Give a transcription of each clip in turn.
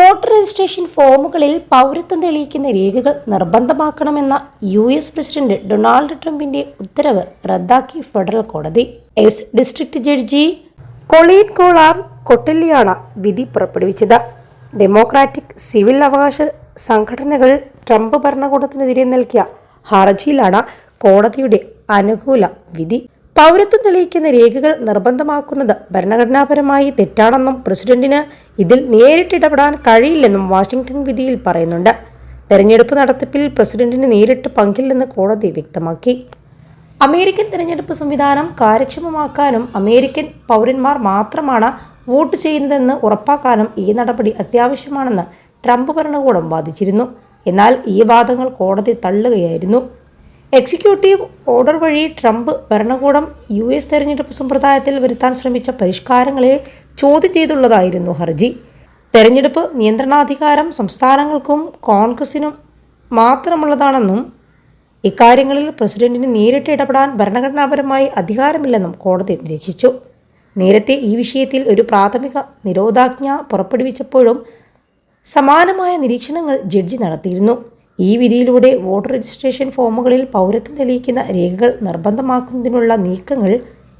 Voter registration ഫോമുകളിൽ പൗരത്വം തെളിയിക്കുന്ന രേഖകൾ നിർബന്ധമാക്കണമെന്ന യു എസ് പ്രസിഡന്റ് ഡൊണാൾഡ് ട്രംപിന്റെ ഉത്തരവ് റദ്ദാക്കി ഫെഡറൽ കോടതി. S district judge Colleen Kollar കൊട്ടല്ലിയാണ് വിധി പുറപ്പെടുവിച്ചത്. ഡെമോക്രാറ്റിക് സിവിൽ അവകാശ സംഘടനകൾ ട്രംപ് ഭരണകൂടത്തിനെതിരെ നൽകിയ ഹർജിയിലാണ് കോടതിയുടെ അനുകൂല വിധി. പൗരത്വം തെളിയിക്കുന്ന രേഖകൾ നിർബന്ധമാക്കുന്നത് ഭരണഘടനാപരമായി തെറ്റാണെന്നും പ്രസിഡന്റിന് ഇതിൽ നേരിട്ടിടപെടാൻ കഴിയില്ലെന്നും വാഷിംഗ്ടൺ വിധിയിൽ പറയുന്നുണ്ട്. തെരഞ്ഞെടുപ്പ് നടത്തിപ്പിൽ പ്രസിഡന്റിന് നേരിട്ട് പങ്കില്ലെന്ന് കോടതി വ്യക്തമാക്കി. അമേരിക്കൻ തെരഞ്ഞെടുപ്പ് സംവിധാനം കാര്യക്ഷമമാക്കാനും അമേരിക്കൻ പൗരന്മാർ മാത്രമാണ് വോട്ട് ചെയ്യുന്നതെന്ന് ഉറപ്പാക്കാനും ഈ നടപടി അത്യാവശ്യമാണെന്ന് ട്രംപ് ഭരണകൂടം വാദിച്ചിരുന്നു. എന്നാൽ ഈ വാദങ്ങൾ കോടതി തള്ളുകയായിരുന്നു. എക്സിക്യൂട്ടീവ് ഓർഡർ വഴി ട്രംപ് ഭരണകൂടം യു എസ് തെരഞ്ഞെടുപ്പ് സമ്പ്രദായത്തിൽ വരുത്താൻ ശ്രമിച്ച പരിഷ്കാരങ്ങളെ ചോദ്യം ചെയ്തുള്ളതായിരുന്നു ഹർജി. തെരഞ്ഞെടുപ്പ് നിയന്ത്രണാധികാരം സംസ്ഥാനങ്ങൾക്കും കോൺഗ്രസിനും മാത്രമുള്ളതാണെന്നും ഇക്കാര്യങ്ങളിൽ പ്രസിഡന്റിന് നേരിട്ട് ഇടപെടാൻ ഭരണഘടനാപരമായി അധികാരമില്ലെന്നും കോടതി നിരീക്ഷിച്ചു. നേരത്തെ ഈ വിഷയത്തിൽ ഒരു പ്രാഥമിക നിരോധാജ്ഞ പുറപ്പെടുവിച്ചപ്പോഴും സമാനമായ നിരീക്ഷണങ്ങൾ ജഡ്ജി നടത്തിയിരുന്നു. ഈ വിധിയിലൂടെ വോട്ടർ രജിസ്ട്രേഷൻ ഫോമുകളിൽ പൗരത്വം തെളിയിക്കുന്ന രേഖകൾ നിർബന്ധമാക്കുന്നതിനുള്ള നീക്കങ്ങൾ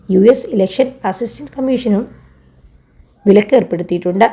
യു എസ് ഇലക്ഷൻ അസിസ്റ്റന്റ് കമ്മീഷനും വിലക്കേർപ്പെടുത്തിയിട്ടുണ്ട്.